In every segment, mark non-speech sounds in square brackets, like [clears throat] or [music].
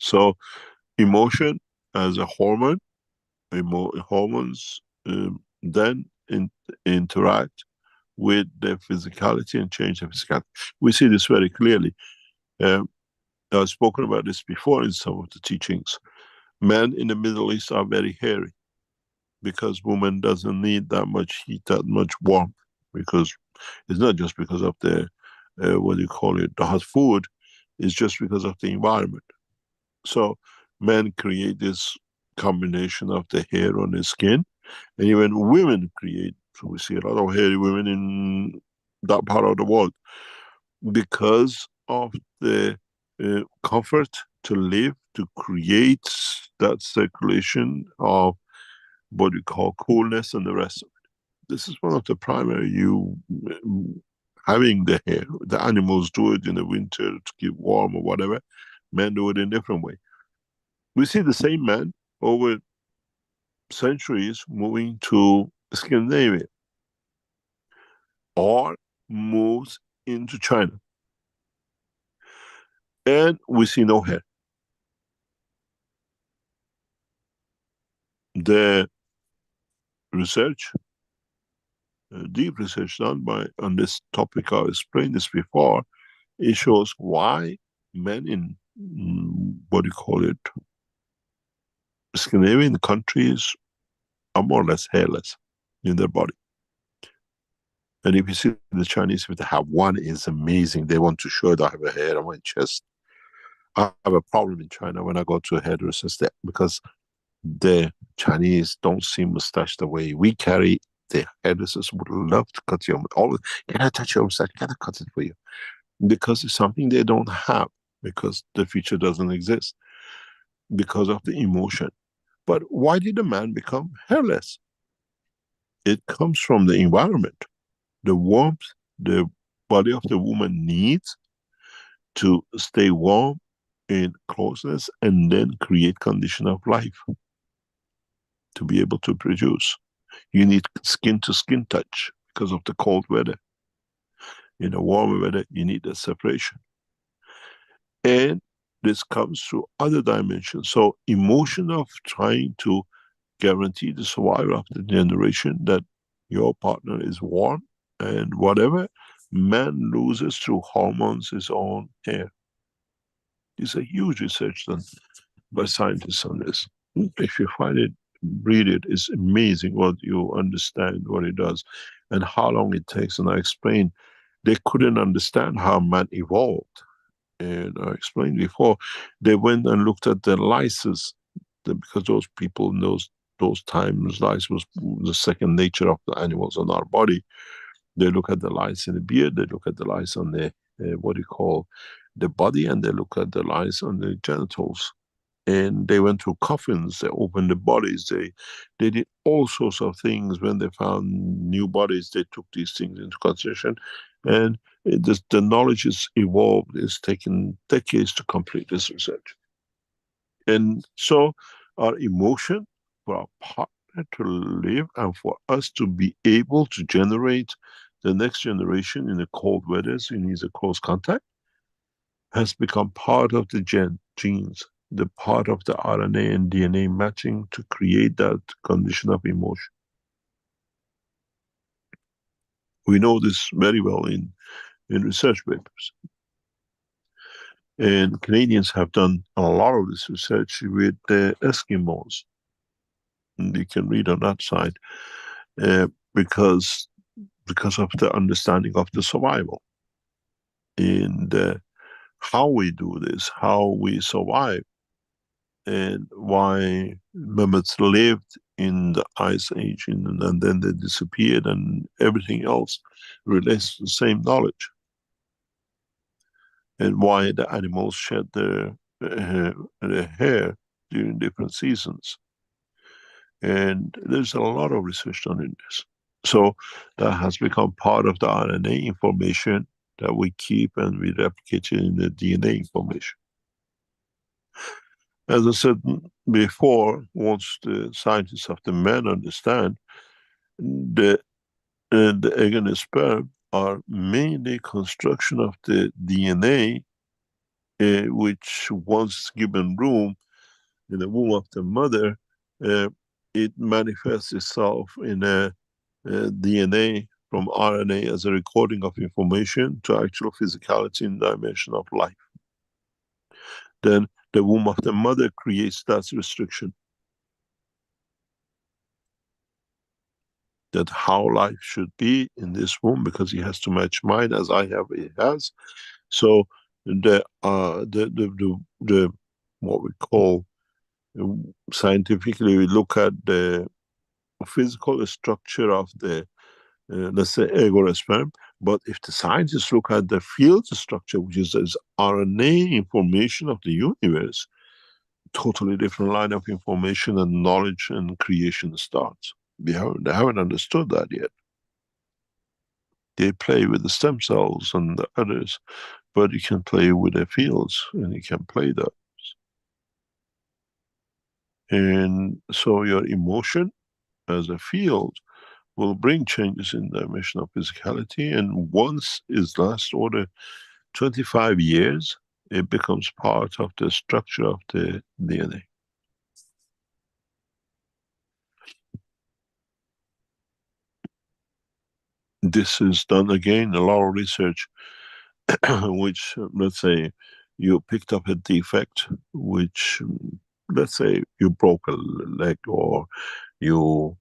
So emotion as a hormone, emo hormones um, then in, interact with the physicality and change the physicality. We see this very clearly. Um, I've spoken about this before in some of the teachings. Men in the Middle East are very hairy because woman doesn't need that much heat, that much warmth, because it's not just because of the, uh, what do you call it, the hot food, it's just because of the environment. So men create this combination of the hair on the skin, and even women create, so we see a lot of hairy women in that part of the world, because of the uh, comfort to live, to create that circulation of what we call coolness and the rest of it. This is one of the primary you having the hair. The animals do it in the winter to keep warm or whatever. Men do it in different way. We see the same man over centuries moving to Scandinavia or moves into China. And we see no hair. The research, uh, deep research done by on this topic, I explained this before, it shows why men in, what do you call it, Scandinavian countries are more or less hairless in their body. And if you see the Chinese, they have one, is amazing. They want to show that I have a hair on my chest. I have a problem in China when I go to a hairdresser because the Chinese don't see mustache the way we carry. The hairdressers would love to cut your always. Can I touch your mustache? Can I cut it for you? Because it's something they don't have because the future doesn't exist because of the emotion. But why did a man become hairless? It comes from the environment, the warmth the body of the woman needs to stay warm in closeness and then create condition of life to be able to produce. You need skin to skin touch because of the cold weather. In a warmer weather, you need that separation. And this comes through other dimensions. So emotion of trying to guarantee the survival of the generation that your partner is warm and whatever, man loses through hormones his own hair. It's a huge research done by scientists on this. If you find it, read it. It's amazing what you understand, what it does, and how long it takes. And I explained, they couldn't understand how man evolved and I explained before, they went and looked at the lices, because those people in those those times, lice was the second nature of the animals on our body. They look at the lice in the beard, they look at the lice on the uh, what do you call the body, and they look at the lice on the genitals. And they went to coffins, they opened the bodies, they they did all sorts of things. When they found new bodies, they took these things into consideration, and Uh, the, the knowledge is evolved. It's taken decades to complete this research. And so our emotion for our partner to live and for us to be able to generate the next generation in the cold weathers, in needs a close contact, has become part of the gen, genes, the part of the RNA and DNA matching to create that condition of emotion. We know this very well in in research papers. And Canadians have done a lot of this research with the Eskimos. And you can read on that side uh, because because of the understanding of the survival and uh, how we do this, how we survive, and why mammoths lived in the ice age and, and then they disappeared and everything else relates to the same knowledge and why the animals shed their, their hair during different seasons. And there's a lot of research done in this. So that has become part of the RNA information that we keep and we replicate it in the DNA information. As I said before, once the scientists of the men understand, the, uh, the egg and the sperm are mainly construction of the DNA uh, which once given room in the womb of the mother, uh, it manifests itself in a, DNA from RNA as a recording of information to actual physicality in dimension of life. Then the womb of the mother creates that restriction. That how life should be in this womb because he has to match mine as I have, it has. So the uh the the the, the what we call scientifically we look at the physical structure of the uh, let's say egg or sperm but if the scientists look at the field structure which is, is rna information of the universe totally different line of information and knowledge and creation starts we haven't they haven't understood that yet they play with the stem cells and the others but you can play with the fields and you can play those. And so your emotion as a field will bring changes in the dimension of physicality and once is last order 25 years, it becomes part of the structure of the DNA. This is done again, a lot of research [clears throat] which let's say you picked up a defect which let's say you broke a leg or you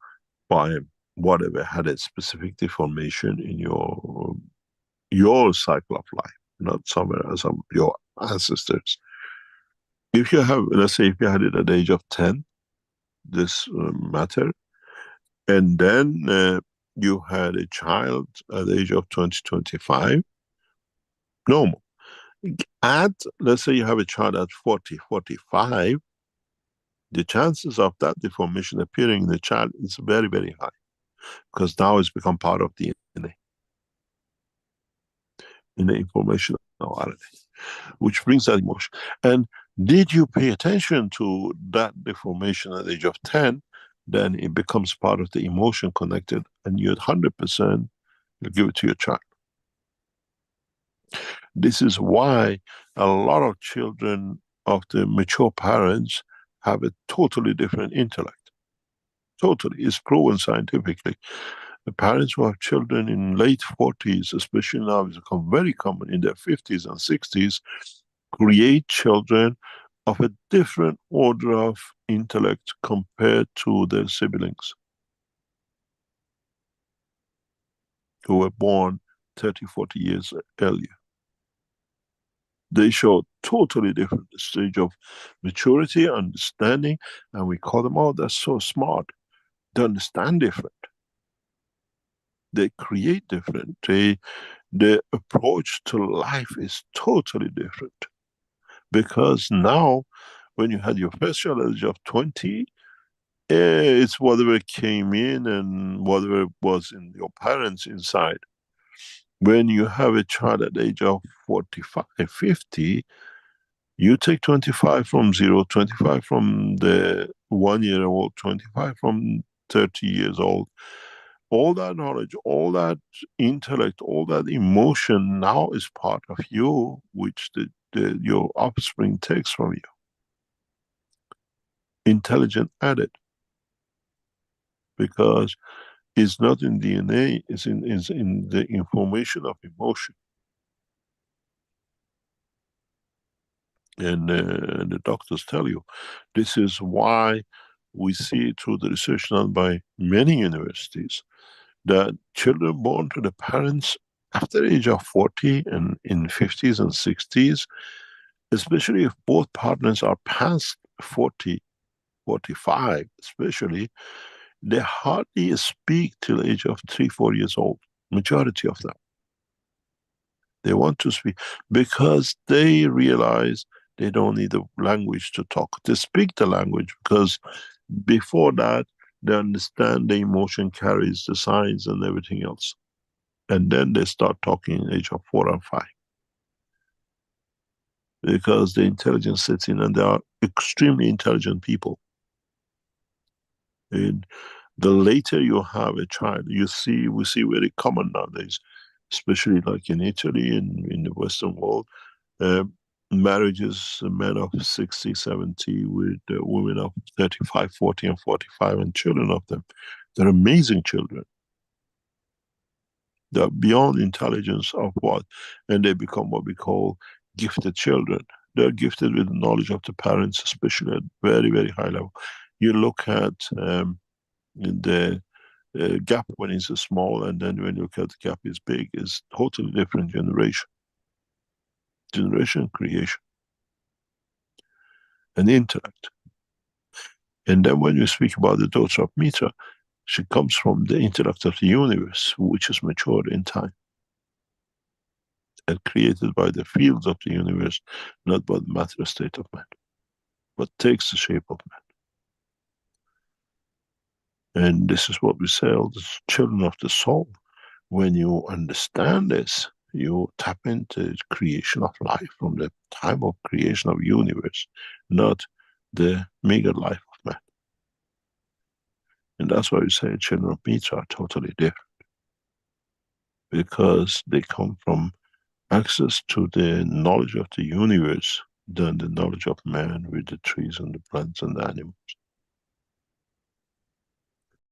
by whatever had a specific deformation in your your cycle of life not somewhere else some your ancestors. If you have let's say if you had it at the age of 10 this uh, matter and then uh, you had a child at the age of 20 25 normal. Add, let's say you have a child at 40, 45, the chances of that deformation appearing in the child is very, very high because now it's become part of the DNA in the information of RNA, which brings that emotion. And did you pay attention to that deformation at the age of 10, then it becomes part of the emotion connected and you're 100% you give it to your child. This is why a lot of children of the mature parents have a totally different intellect. Totally, it's proven scientifically. The parents who have children in late 40s, especially now, it's become very common in their 50s and 60s, create children of a different order of intellect compared to their siblings who were born 30, 40 years earlier they show totally different stage of maturity, understanding, and we call them, oh, they're so smart. They understand different. They create different. They, their approach to life is totally different. Because now, when you had your first child at age of 20, eh, it's whatever came in and whatever was in your parents inside when you have a child at age of 45, 50, you take 25 from zero, 25 from the one year old, 25 from 30 years old. All that knowledge, all that intellect, all that emotion now is part of you, which the, the, your offspring takes from you. Intelligent added. Because it's not in DNA, it's in, is in the information of emotion. And uh, the doctors tell you, this is why we see through the research done by many universities that children born to the parents after age of 40 and in 50s and 60s, especially if both partners are past 40, 45 especially, they hardly speak till age of three, four years old. Majority of them. They want to speak because they realize they don't need the language to talk. They speak the language because before that, they understand the emotion carries the signs and everything else. And then they start talking in age of four and five. Because the intelligence sets in and they are extremely intelligent people. And the later you have a child, you see, we see very common nowadays, especially like in Italy and in the Western world, uh, marriages, men of 60, 70 with uh, women of 35, 40 and 45 and children of them. They're amazing children. They're beyond intelligence of what, and they become what we call gifted children. They're gifted with knowledge of the parents, especially at very, very high level. You look at um, the uh, gap when it's small, and then when you look at the gap is big, is totally different generation. Generation creation and intellect. And then when you speak about the daughter of Mitra, she comes from the intellect of the universe, which is matured in time and created by the fields of the universe, not by the matter state of man, but takes the shape of man. And this is what we say, all the children of the soul. When you understand this, you tap into creation of life from the time of creation of universe, not the meager life of man. And that's why we say children of Mitra are totally different. Because they come from access to the knowledge of the universe than the knowledge of man with the trees and the plants and the animals.